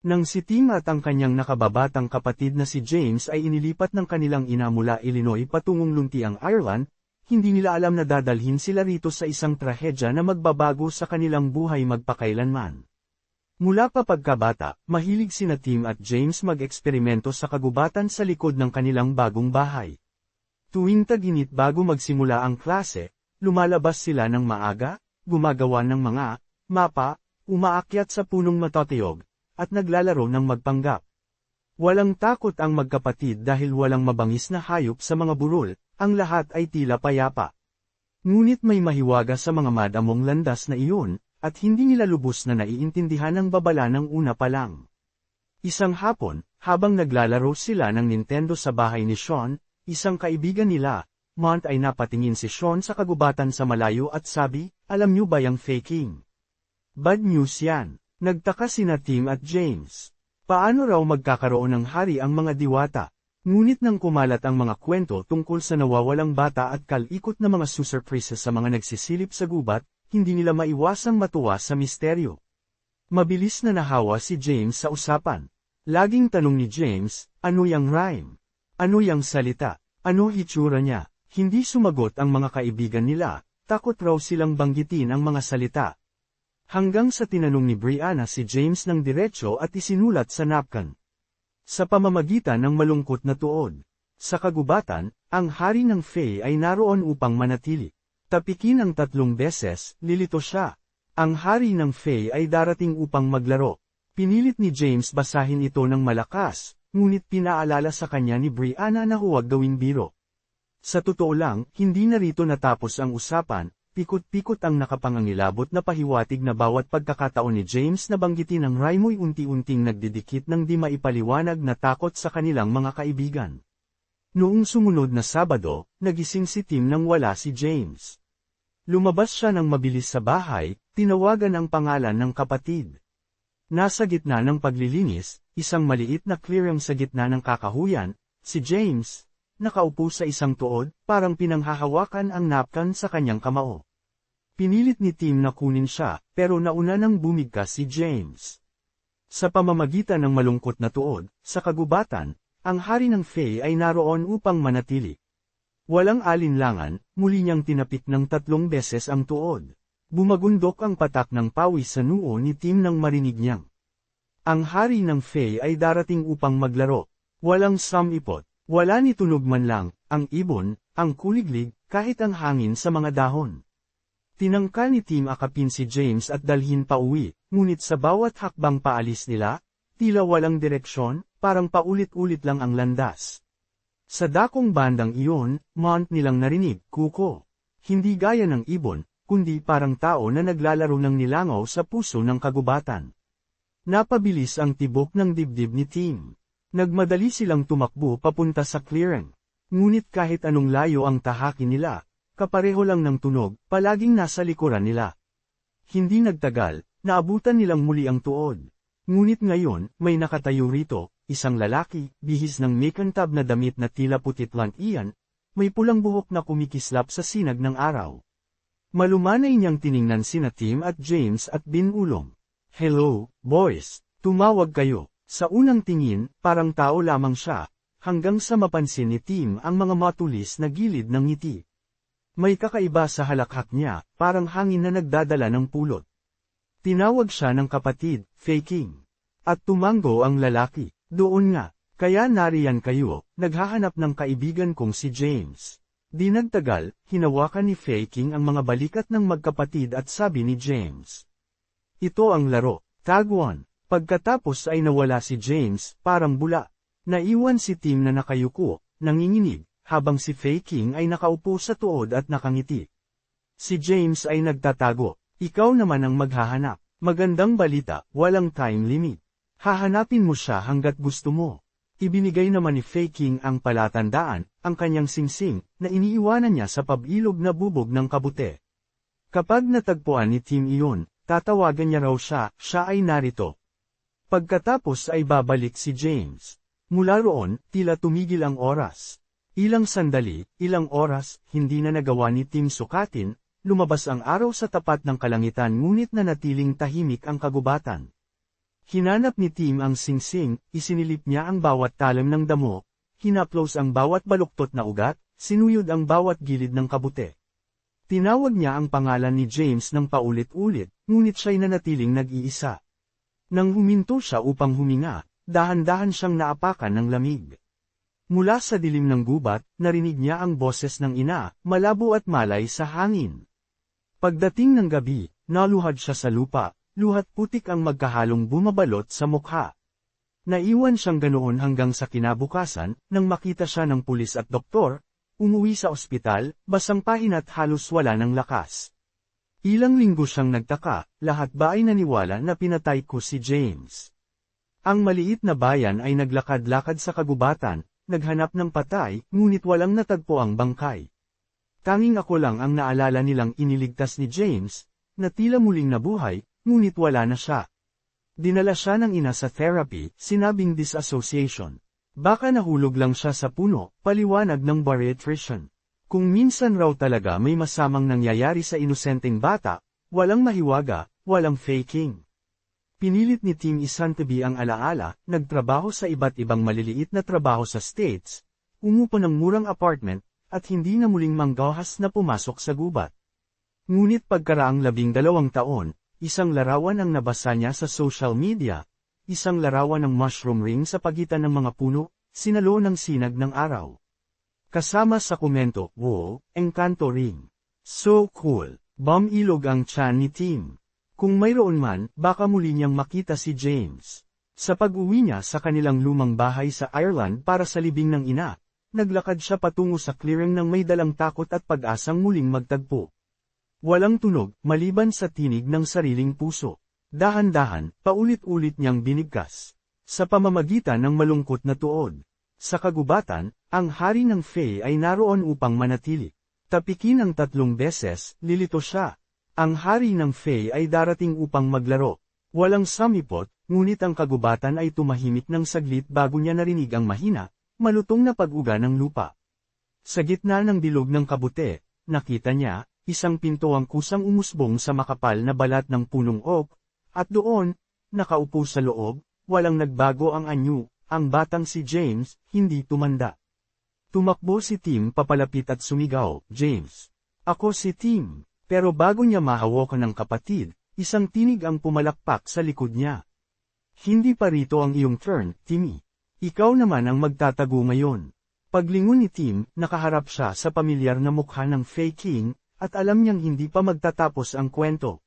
Nang si Tim at ang kanyang nakababatang kapatid na si James ay inilipat ng kanilang ina mula Illinois patungong luntiang Ireland, hindi nila alam na dadalhin sila rito sa isang trahedya na magbabago sa kanilang buhay magpakailanman. Mula pa pagkabata, mahilig sina Tim at James mag-eksperimento sa kagubatan sa likod ng kanilang bagong bahay. Tuwing taginit bago magsimula ang klase, lumalabas sila ng maaga, gumagawa ng mga mapa, umaakyat sa punong matatiyog, at naglalaro ng magpanggap. Walang takot ang magkapatid dahil walang mabangis na hayop sa mga burol, ang lahat ay tila payapa. Ngunit may mahiwaga sa mga madamong landas na iyon, at hindi nila lubos na naiintindihan ang babala ng una pa lang. Isang hapon, habang naglalaro sila ng Nintendo sa bahay ni Sean, isang kaibigan nila, Mont ay napatingin si Sean sa kagubatan sa malayo at sabi, alam niyo ba yung faking? Bad news yan. Nagtaka sina Tim at James. Paano raw magkakaroon ng hari ang mga diwata? Ngunit nang kumalat ang mga kwento tungkol sa nawawalang bata at kalikot na mga susurprises sa mga nagsisilip sa gubat, hindi nila maiwasang matuwa sa misteryo. Mabilis na nahawa si James sa usapan. Laging tanong ni James, ano yang rhyme? Ano yang salita? Ano hitsura niya? Hindi sumagot ang mga kaibigan nila, takot raw silang banggitin ang mga salita. Hanggang sa tinanong ni Brianna si James ng diretsyo at isinulat sa napkan. Sa pamamagitan ng malungkot na tuod. Sa kagubatan, ang hari ng Fae ay naroon upang manatili. Tapikin ang tatlong beses, lilito siya. Ang hari ng Fae ay darating upang maglaro. Pinilit ni James basahin ito ng malakas, ngunit pinaalala sa kanya ni Brianna na huwag gawing biro. Sa totoo lang, hindi na rito natapos ang usapan, pikot-pikot ang nakapangangilabot na pahiwatig na bawat pagkakataon ni James na banggitin ang Raimoy unti-unting nagdidikit ng di maipaliwanag na takot sa kanilang mga kaibigan. Noong sumunod na Sabado, nagising si Tim nang wala si James. Lumabas siya ng mabilis sa bahay, tinawagan ang pangalan ng kapatid. Nasa gitna ng paglilinis, isang maliit na clearing sa gitna ng kakahuyan, si James, nakaupo sa isang tuod, parang pinanghahawakan ang napkan sa kanyang kamao. Pinilit ni Tim na kunin siya, pero nauna nang bumigkas si James. Sa pamamagitan ng malungkot na tuod, sa kagubatan, ang hari ng Fae ay naroon upang manatili. Walang alinlangan, muli niyang tinapik ng tatlong beses ang tuod. Bumagundok ang patak ng pawis sa noo ni Tim nang marinig niyang. Ang hari ng Fae ay darating upang maglaro. Walang samipot, wala ni tunog man lang, ang ibon, ang kuliglig, kahit ang hangin sa mga dahon. Tinangka ni Tim akapin si James at dalhin pa uwi, ngunit sa bawat hakbang paalis nila, tila walang direksyon, parang paulit-ulit lang ang landas. Sa dakong bandang iyon, mount nilang narinig, kuko. Hindi gaya ng ibon, kundi parang tao na naglalaro ng nilangaw sa puso ng kagubatan. Napabilis ang tibok ng dibdib ni Tim. Nagmadali silang tumakbo papunta sa clearing. Ngunit kahit anong layo ang tahaki nila, kapareho lang ng tunog, palaging nasa likuran nila. Hindi nagtagal, naabutan nilang muli ang tuod. Ngunit ngayon, may nakatayo rito, isang lalaki, bihis ng mikantab na damit na tila putit lang iyan, may pulang buhok na kumikislap sa sinag ng araw. Malumanay niyang tiningnan sina Tim at James at binulong. Hello, boys, tumawag kayo. Sa unang tingin, parang tao lamang siya, hanggang sa mapansin ni Tim ang mga matulis na gilid ng ngiti. May kakaiba sa halakhak niya, parang hangin na nagdadala ng pulot. Tinawag siya ng kapatid, faking. At tumango ang lalaki. Doon nga, kaya nariyan kayo, naghahanap ng kaibigan kong si James. Di nagtagal, hinawakan ni Faking ang mga balikat ng magkapatid at sabi ni James. Ito ang laro, tag 1. Pagkatapos ay nawala si James, parang bula. Naiwan si Tim na nakayuko, nanginginig, habang si Faking ay nakaupo sa tuod at nakangiti. Si James ay nagtatago, ikaw naman ang maghahanap. Magandang balita, walang time limit. Hahanapin mo siya hanggat gusto mo. Ibinigay naman ni Faking ang palatandaan, ang kanyang singsing, na iniiwanan niya sa pabilog na bubog ng kabute. Kapag natagpuan ni Tim iyon, tatawagan niya raw siya, siya ay narito. Pagkatapos ay babalik si James. Mula roon, tila tumigil ang oras. Ilang sandali, ilang oras, hindi na nagawa ni Tim sukatin, lumabas ang araw sa tapat ng kalangitan ngunit na natiling tahimik ang kagubatan. Hinanap ni Tim ang singsing, isinilip niya ang bawat talim ng damo, hinaplos ang bawat baluktot na ugat, sinuyod ang bawat gilid ng kabute. Tinawag niya ang pangalan ni James ng paulit-ulit, ngunit siya'y nanatiling nag-iisa. Nang huminto siya upang huminga, dahan-dahan siyang naapakan ng lamig. Mula sa dilim ng gubat, narinig niya ang boses ng ina, malabo at malay sa hangin. Pagdating ng gabi, naluhad siya sa lupa, luhat putik ang magkahalong bumabalot sa mukha. Naiwan siyang ganoon hanggang sa kinabukasan, nang makita siya ng pulis at doktor, umuwi sa ospital, basang pahina't halos wala ng lakas. Ilang linggo siyang nagtaka, lahat ba ay naniwala na pinatay ko si James? Ang maliit na bayan ay naglakad-lakad sa kagubatan, naghanap ng patay, ngunit walang natagpo ang bangkay. Tanging ako lang ang naalala nilang iniligtas ni James, na tila muling nabuhay, ngunit wala na siya. Dinala siya ng ina sa therapy, sinabing disassociation. Baka nahulog lang siya sa puno, paliwanag ng bariatrician. Kung minsan raw talaga may masamang nangyayari sa inosenteng bata, walang mahiwaga, walang faking. Pinilit ni Tim Isantabi ang alaala, nagtrabaho sa iba't ibang maliliit na trabaho sa States, umupo ng murang apartment, at hindi na muling manggahas na pumasok sa gubat. Ngunit pagkaraang labing dalawang taon, isang larawan ang nabasa niya sa social media, isang larawan ng mushroom ring sa pagitan ng mga puno, sinalo ng sinag ng araw. Kasama sa komento, wow, engkanto ring. So cool, bomb ilog ang chan ni Tim. Kung mayroon man, baka muli niyang makita si James. Sa pag-uwi niya sa kanilang lumang bahay sa Ireland para sa libing ng ina, naglakad siya patungo sa clearing ng may dalang takot at pag-asang muling magtagpo. Walang tunog, maliban sa tinig ng sariling puso. Dahan-dahan, paulit-ulit niyang binigkas. Sa pamamagitan ng malungkot na tuod. Sa kagubatan, ang hari ng Fae ay naroon upang manatili. Tapikin ang tatlong beses, lilito siya. Ang hari ng Fae ay darating upang maglaro. Walang samipot, ngunit ang kagubatan ay tumahimik ng saglit bago niya narinig ang mahina, malutong na pag-uga ng lupa. Sa gitna ng bilog ng kabute, nakita niya, isang pinto ang kusang umusbong sa makapal na balat ng punong oak, at doon, nakaupo sa loob, walang nagbago ang anyo, ang batang si James, hindi tumanda. Tumakbo si Tim papalapit at sumigaw, James. Ako si Tim. Pero bago niya mahawakan ng kapatid, isang tinig ang pumalakpak sa likod niya. Hindi pa rito ang iyong turn, Timmy. Ikaw naman ang magtatago ngayon. Paglingon ni Tim, nakaharap siya sa pamilyar na mukha ng Fei King, at alam niyang hindi pa magtatapos ang kwento.